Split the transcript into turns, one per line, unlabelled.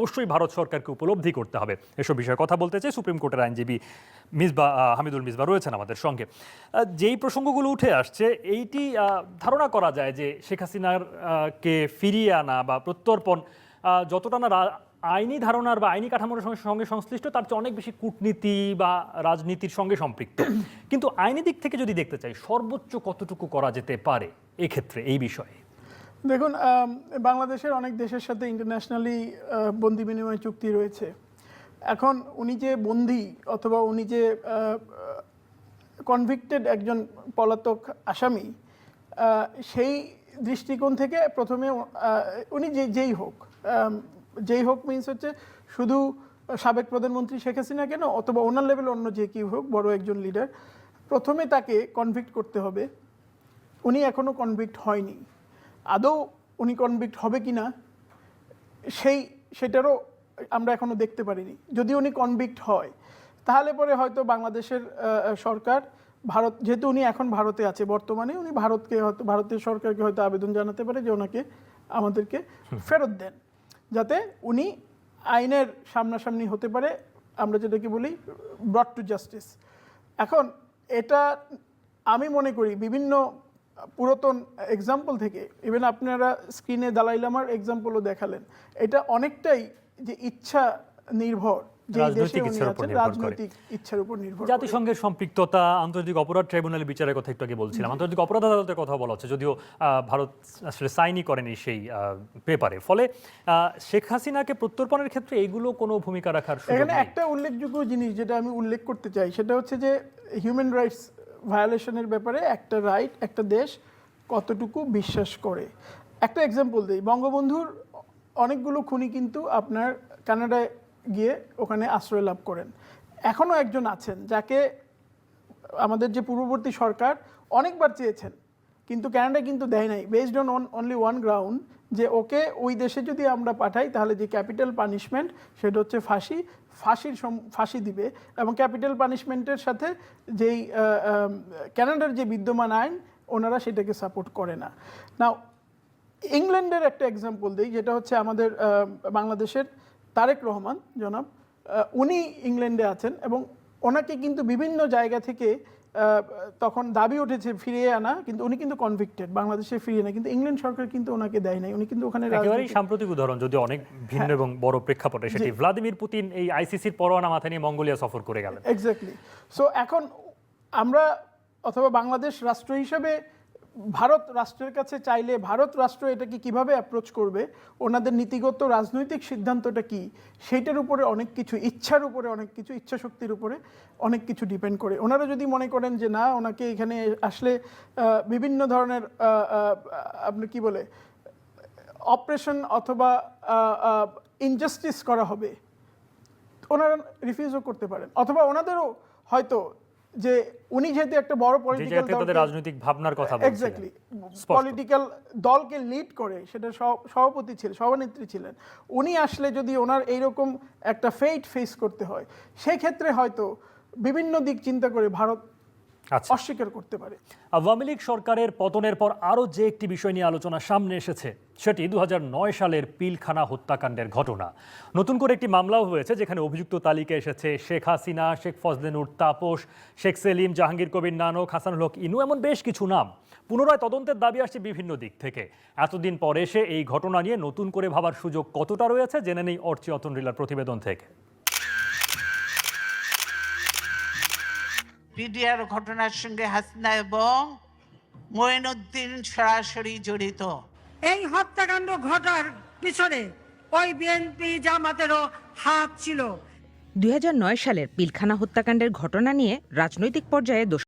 অবশ্যই ভারত সরকারকে উপলব্ধি করতে হবে। এসব বিষয়ে কথা বলতে চাই সুপ্রিম কোর্টের আইনজীবী মিসবা হামিদুল মিসবা রয়েছেন আমাদের সঙ্গে। যেই প্রসঙ্গগুলো উঠে আসছে, এইটি ধারণা করা যায় যে শেখ হাসিনার কে ফিরিয়ে আনা বা প্রত্যর্পণ যতটা না আইনি ধারণার বা আইনি কাঠামোর সঙ্গে সংশ্লিষ্ট, তার চেয়ে অনেক বেশি কূটনীতি বা রাজনীতির সঙ্গে সম্পৃক্ত। কিন্তু আইনি দিক থেকে যদি দেখতে চাই, সর্বোচ্চ কতটুকু করা যেতে পারে এক্ষেত্রে এই বিষয়ে?
দেখুন বাংলাদেশের অনেক দেশের সাথে ইন্টারন্যাশনালি বন্দি বিনিময় চুক্তি রয়েছে। এখন উনি যে বন্দি অথবা উনি যে কনভিক্টেড একজন পলাতক আসামি সেই দৃষ্টিকোণ থেকে প্রথমে উনি যে, যেই হোক যেই হোক মিনস হচ্ছে শুধু সাবেক প্রধানমন্ত্রী শেখ হাসিনা কেন, অথবা ওনার লেভেল অন্য যে কেউ হোক, বড় একজন লিডার প্রথমে তাকে কনভিক্ট করতে হবে। উনি এখনও কনভিক্ট হয়নি। আদৌ উনি কনভিক্ট হবে কি না সেই সেটারও আমরা এখনও দেখতে পারিনি। যদি উনি কনভিক্ট হয় তাহলে পরে হয়তো বাংলাদেশের সরকার ভারত যেহেতু উনি এখন ভারতে আছে বর্তমানে উনি ভারতকে হয়তো ভারতের সরকারকে হয়তো আবেদন জানাতে পারে যে ওনাকে আমাদেরকে ফেরত দেন। যাতে উনি আইনের সামনাসামনি হতে পারে আমরা যেটাকে বলি ব্রড টু জাস্টিস এখন এটা আমি মনে করি বিভিন্ন পুরাতন এক্সাম্পল থেকে ইভেন আপনারা স্ক্রিনে দালাই লামার এক্সাম্পলও দেখালেন এটা অনেকটাই যে ইচ্ছা নির্ভর।
জাতিসংঘের সম্পৃক্ততা আন্তর্জাতিক অপরাধ ট্রাইব্যুনালের বিচারের কথা একটু আগে বলছিলাম। আন্তর্জাতিক অপরাধ আদালতের কথা বলা হচ্ছে যদিও আহ, ভারত আসলে সাইনই করেনি সেই পেপারে ফলে আহ, শেখ হাসিনাকে প্রত্যর্পণের ক্ষেত্রে এইগুলো কোনো ভূমিকা রাখার সুযোগ
এখানে একটা উল্লেখযোগ্য জিনিস যেটা আমি উল্লেখ করতে চাই সেটা হচ্ছে যে হিউম্যান রাইটস ভায়োলেশনের ব্যাপারে একটা রাইট, একটা দেশ কতটুকু বিশ্বাস করে। একটা এক্সাম্পল দিই। বঙ্গবন্ধুর অনেকগুলো খুনি কিন্তু আপনার কানাডায় গিয়ে ওখানে আশ্রয় লাভ করেন। এখনও একজন আছেন যাকে আমাদের যে পূর্ববর্তী সরকার অনেকবার চেয়েছেন কিন্তু ক্যানাডা কিন্তু দেয় নাই। Based on only one ground যে ওকে ওই দেশে যদি আমরা পাঠাই, তাহলে যে ক্যাপিটাল পানিশমেন্ট সেটা হচ্ছে ফাঁসি। ফাঁসির ফাঁসি দিবে। এবং ক্যাপিটাল পানিশমেন্টের সাথে যেই ক্যানাডার যে বিদ্যমান আইন, ওনারা সেটাকে সাপোর্ট করে না। না ইংল্যান্ডের একটা এক্সাম্পল দিই, যেটা হচ্ছে আমাদের বাংলাদেশের তারেক রহমান, জনাব। উনি ইংল্যান্ডে আছেন এবং ওনাকে কিন্তু বিভিন্ন জায়গা থেকে তখন দাবি উঠেছে ফিরিয়ে আনা কিন্তু উনি কিন্তু কনভিক্টেড বাংলাদেশে ফিরিয়ে না কিন্তু ইংল্যান্ড সরকার কিন্তু ওনাকে দেয় নাই উনি কিন্তু ওখানে
একেবারেই সাম্প্রতিক উদাহরণ যদি অনেক ভিন্ন
হ্যাঁ।
এবং বড় প্রেক্ষাপটে সেটি। ভ্লাদিমির পুতিন এই আইসিসির পরোয়ানা মাথা নিয়ে মঙ্গোলিয়া সফর করে গেলেন।
এক্স্যাক্টলি সো এখন আমরা অথবা বাংলাদেশ রাষ্ট্র হিসেবে ভারত রাষ্ট্রের কাছে চাইলে ভারত রাষ্ট্র এটাকে কীভাবে অ্যাপ্রোচ করবে? ওনাদের নীতিগত রাজনৈতিক সিদ্ধান্তটা কি? সেইটার উপরে অনেক কিছু, ইচ্ছার উপরে অনেক কিছু ইচ্ছা শক্তির উপরে অনেক কিছু ডিপেন্ড করে। ওনারা যদি মনে করেন যে না, ওনাকে এখানে আসলে বিভিন্ন ধরনের আপনি কি বলে, অপারেশন অথবা ইনজাস্টিস করা হবে, ওনারা রিফিউজও করতে পারেন। অথবা ওনাদেরও হয়তো যে উনি যেহেতু একটা বড় পলিটিক্যাল
তাদের রাজনৈতিক ভাবনার কথা বলছিলেন।
এক্স্যাক্টলি পলিটিক্যাল দলকে লিড করে সেটা সভাপতি ছিলেন সভানেত্রী ছিলেন। উনি আসলে যদি ওনার এইরকম একটা ফেইট ফেস করতে হয় সেক্ষেত্রে হয়তো বিভিন্ন দিক চিন্তা করে ভারত অস্বীকার করতে পারে।
আওয়ামী লীগ সরকারের পতনের পর আরও যে একটি বিষয় নিয়ে আলোচনা সামনে এসেছে, সেটি দুহাজার নয় সালের পিলখানা হত্যাকাণ্ডের ঘটনা। নতুন করে একটি মামলাও হয়েছে, যেখানে অভিযুক্ত তালিকা এসেছে শেখ হাসিনা, শেখ ফজলেনুর, তাপস, শেখ সেলিম, জাহাঙ্গীর কবির, নানক হাসানুল হক, ইনু, এমন বেশ কিছু নাম। পুনরায় তদন্তের দাবি আসছে বিভিন্ন দিক থেকে। এতদিন পর এসে এই ঘটনা নিয়ে নতুন করে ভাবার সুযোগ কতটা রয়েছে, জেনে নেই অর্চি অতন রিলার প্রতিবেদন থেকে।
পিডিআর ঘটনার সঙ্গে হাসিনা এবং মঈনুদ্দিন সরাসরি জড়িত।
এই হত্যাকাণ্ড ঘটার পিছনে ওই বিএনপি জামাতেরও হাত ছিল।
দুই হাজার নয় সালের পিলখানা হত্যাকাণ্ডের ঘটনা নিয়ে রাজনৈতিক পর্যায়ে দোষ